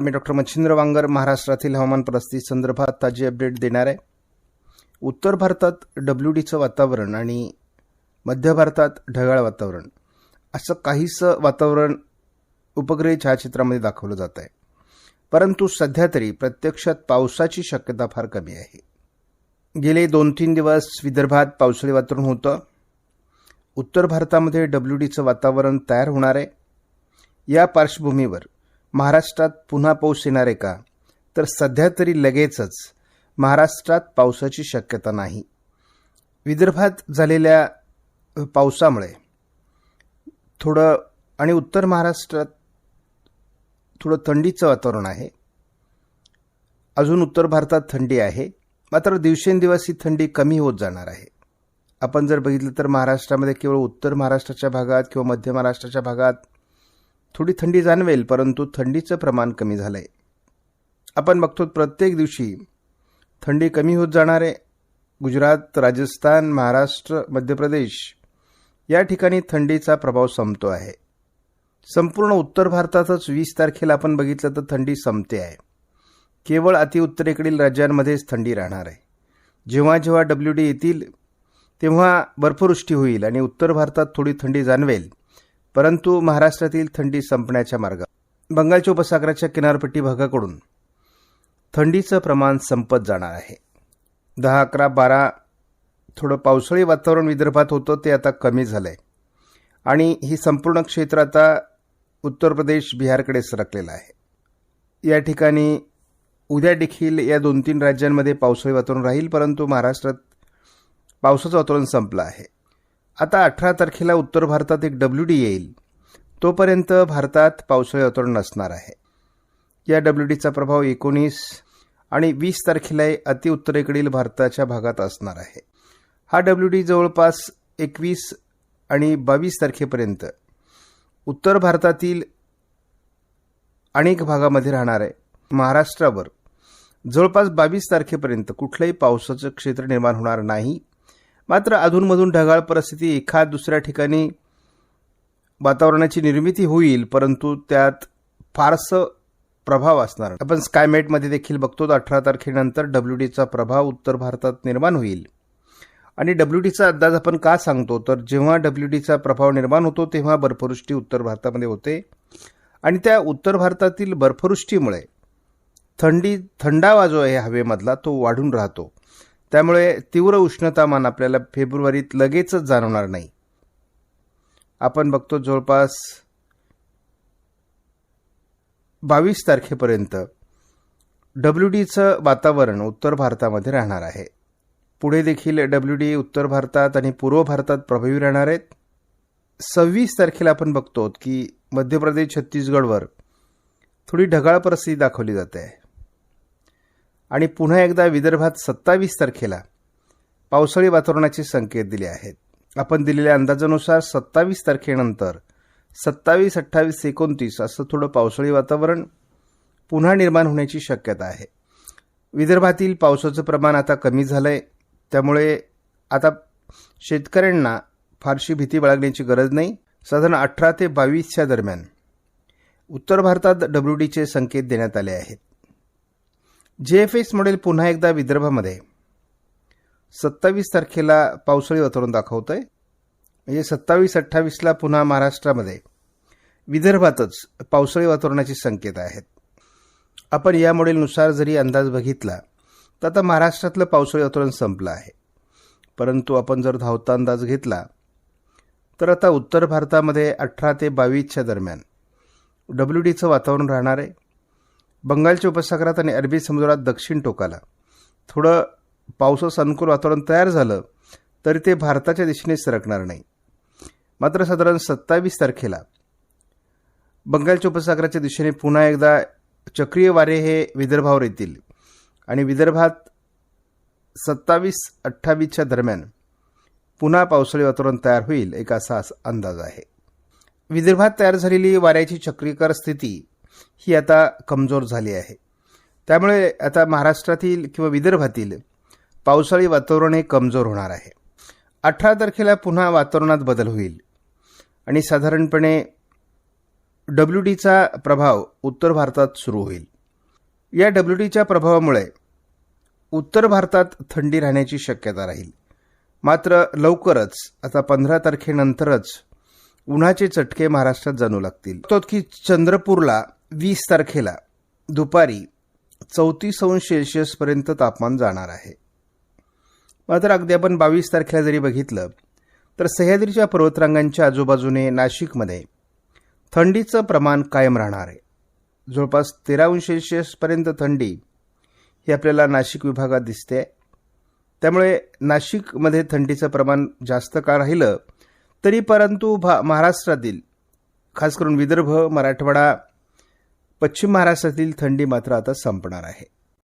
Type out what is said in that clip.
मी doctor Machhindra वांगर महाराष्ट्रातील हवामान परिस्थिती संदर्भात ताजी अपडेट देणार आहे. उत्तर भारतात डब्ल्यू डीचं वातावरण आणि मध्य भारतात ढगाळ वातावरण. असं काहीसं वातावरण उपग्रही छायाचित्रामध्ये दाखवलं जात आहे. परंतु सध्या तरी प्रत्यक्षात पावसाची शक्यता फार कमी आहे. गेले दोन तीन दिवस विदर्भात पावसाळी वातावरण होतं. उत्तर भारतामध्ये डब्ल्यू डीचं वातावरण तयार होणार आहे. या पार्श्वभूमीवर महाराष्ट्रात पुन्हा पाऊस येणार आहे का? तर सध्या तरी लगेचच महाराष्ट्रात पावसाची शक्यता नाही. विदर्भात झालेल्या पावसामुळे थोडं आणि उत्तर महाराष्ट्रात थोडं थंडीचं वातावरण आहे. अजून उत्तर भारतात थंडी आहे. मात्र दिवसेंदिवस ही थंडी कमी होत जाणार आहे. आपण जर बघितलं तर महाराष्ट्रामध्ये केवळ उत्तर महाराष्ट्राच्या भागात किंवा मध्य महाराष्ट्राच्या भागात थोडी थंडी जाणवेल परंतु थंडीचं प्रमाण कमी झालं आहे आपण बघतो प्रत्येक दिवशी थंडी कमी होत जाणार आहे. गुजरात राजस्थान महाराष्ट्र मध्य प्रदेश या ठिकाणी थंडीचा प्रभाव संपतो आहे. संपूर्ण उत्तर भारतातच वीस तारखेला आपण बघितलं तर थंडी संपते आहे. केवळ अतिउत्तरेकडील राज्यांमध्येच थंडी राहणार आहे. जेव्हा जेव्हा डब्ल्यू डी येतील तेव्हा बर्फवृष्टी होईल आणि उत्तर भारतात थोडी थंडी जाणवेल. परंतु महाराष्ट्रातील थंडी संपण्याच्या मार्ग बंगालच्या उपसागराच्या किनारपट्टी भागाकडून थंडीचं प्रमाण संपत जाणार आहे. दहा अकरा बारा थोडं पावसाळी वातावरण विदर्भात होतं ते आता कमी झालं आहे आणि ही संपूर्ण क्षेत्र आता उत्तर प्रदेश बिहारकडे सरकलेलं आहे. या ठिकाणी उद्या देखील या दोन तीन राज्यांमध्ये पावसाळी वातावरण राहील परंतु महाराष्ट्रात पावसाचं वातावरण संपलं आहे. आता अठरा तारखेला उत्तर भारतात एक डब्ल्यू डी येईल. तोपर्यंत भारतात पावसाळी वातावरण नसणार आहे. या डब्ल्यू डीचा प्रभाव एकोणीस आणि वीस तारखेला अतिउत्तरेकडील भारताच्या भागात असणार आहे. हा डब्ल्यू डी जवळपास एकवीस आणि बावीस तारखेपर्यंत उत्तर भारतातील अनेक भागामध्ये राहणार आहे. महाराष्ट्रावर जवळपास बावीस तारखेपर्यंत कुठलंही पावसाचं क्षेत्र निर्माण होणार नाही. मात्र अधूनमधून ढगाळ परिस्थिती एखाद दुसऱ्या ठिकाणी वातावरणाची निर्मिती होईल परंतु त्यात फारसं प्रभाव असणार आपण स्कायमेटमध्ये देखील बघतो अठरा तारखेनंतर डब्ल्यू डीचा प्रभाव उत्तर भारतात निर्माण होईल. आणि डब्ल्यू डीचा अंदाज आपण का सांगतो? तर जेव्हा डब्ल्यू डीचा प्रभाव निर्माण होतो तेव्हा बर्फवृष्टी उत्तर भारतामध्ये होते. आणि त्या उत्तर भारतातील बर्फवृष्टीमुळे थंडी थंडावा जो आहे हवेमधला तो वाढून राहतो. त्यामुळे तीव्र उष्णतामान आपल्याला फेब्रुवारीत लगेचच जाणवणार नाही. आपण बघतो जवळपास बावीस तारखेपर्यंत डब्ल्यू डीचं वातावरण उत्तर भारतामध्ये राहणार आहे. पुढे देखील डब्ल्यू डी उत्तर भारतात आणि पूर्व भारतात प्रभावी राहणार आहेत. सव्वीस तारखेला आपण बघतो की मध्य प्रदेश छत्तीसगडवर थोडी ढगाळ परिस्थिती दाखवली जाते. आहे आणि पुन्हा एकदा विदर्भात सत्तावीस तारखेला पावसाळी वातावरणाचे संकेत दिले आहेत. आपण दिलेल्या अंदाजानुसार सत्तावीस तारखेनंतर सत्तावीस अठ्ठावीस एकोणतीस असं थोडं पावसाळी वातावरण पुन्हा निर्माण होण्याची शक्यता आहे. विदर्भातील पावसाचं प्रमाण आता कमी झालं आहे त्यामुळे आता शेतकऱ्यांना फारशी भीती बाळगण्याची गरज नाही. साधारण अठरा ते बावीसच्या दरम्यान उत्तर भारतात डब्ल्यू डीचे संकेत देण्यात आले आहेत. जे एफ एस मॉडेल पुन्हा एकदा विदर्भामध्ये. सत्तावीस तारखेला पावसाळी वातावरण दाखवतं आहे म्हणजे सत्तावीस अठ्ठावीसला पुन्हा महाराष्ट्रामध्ये. विदर्भातच पावसाळी वातावरणाचे संकेत आहेत. आपण या मॉडेलनुसार जरी अंदाज बघितला तर आता महाराष्ट्रातलं पावसाळी वातावरण संपलं आहे. परंतु आपण जर धावता अंदाज घेतला तर आता उत्तर भारतामध्ये अठरा ते बावीसच्या दरम्यान. डब्ल्यू डीचं वातावरण राहणार आहे. बंगालच्या उपसागरात आणि अरबी समुद्रात दक्षिण टोकाला. थोडं पावसास अनुकूल वातावरण तयार झालं तरी ते भारताच्या दिशेने सरकणार नाही. मात्र साधारण सत्तावीस तारखेला बंगालच्या उपसागराच्या दिशेने पुन्हा एकदा चक्रीय वारे हे विदर्भावर येतील आणि विदर्भात सत्तावीस अठ्ठावीसच्या दरम्यान पुन्हा पावसाळी वातावरण तयार होईल एक असा अंदाज आहे. विदर्भात तयार झालेली वाऱ्याची चक्रीकर स्थिती ही आता कमजोर झाली आहे. त्यामुळे आता महाराष्ट्रातील किंवा विदर्भातील पावसाळी वातावरण हे कमजोर होणार आहे. अठरा तारखेला पुन्हा वातावरणात बदल होईल. आणि साधारणपणे डब्ल्यू डीचा प्रभाव उत्तर भारतात सुरू होईल. या डब्ल्यू डीच्या प्रभावामुळे उत्तर भारतात थंडी राहण्याची शक्यता राहील. मात्र लवकरच आता पंधरा तारखेनंतरच उन्हाचे चटके महाराष्ट्रात जाणू लागतील. तो की चंद्रपूरला वीस तारखेला दुपारी चौतीस अंश सेल्शियसपर्यंत तापमान जाणार आहे. मात्र अगदी आपण बावीस तारखेला जरी बघितलं तर सह्याद्रीच्या पर्वतरांगांच्या आजूबाजूने नाशिकमध्ये थंडीचं प्रमाण कायम राहणार आहे. जवळपास तेरा अंश सेल्शियसपर्यंत थंडी ही आपल्याला नाशिक विभागात दिसते. त्यामुळे नाशिकमध्ये थंडीचं प्रमाण जास्त काळ राहिलं तरी परंतु भा महाराष्ट्रातील खास करून विदर्भ मराठवाडा पश्चिम महाराष्ट्रातील थंडी मात्र आता संपणार आहे.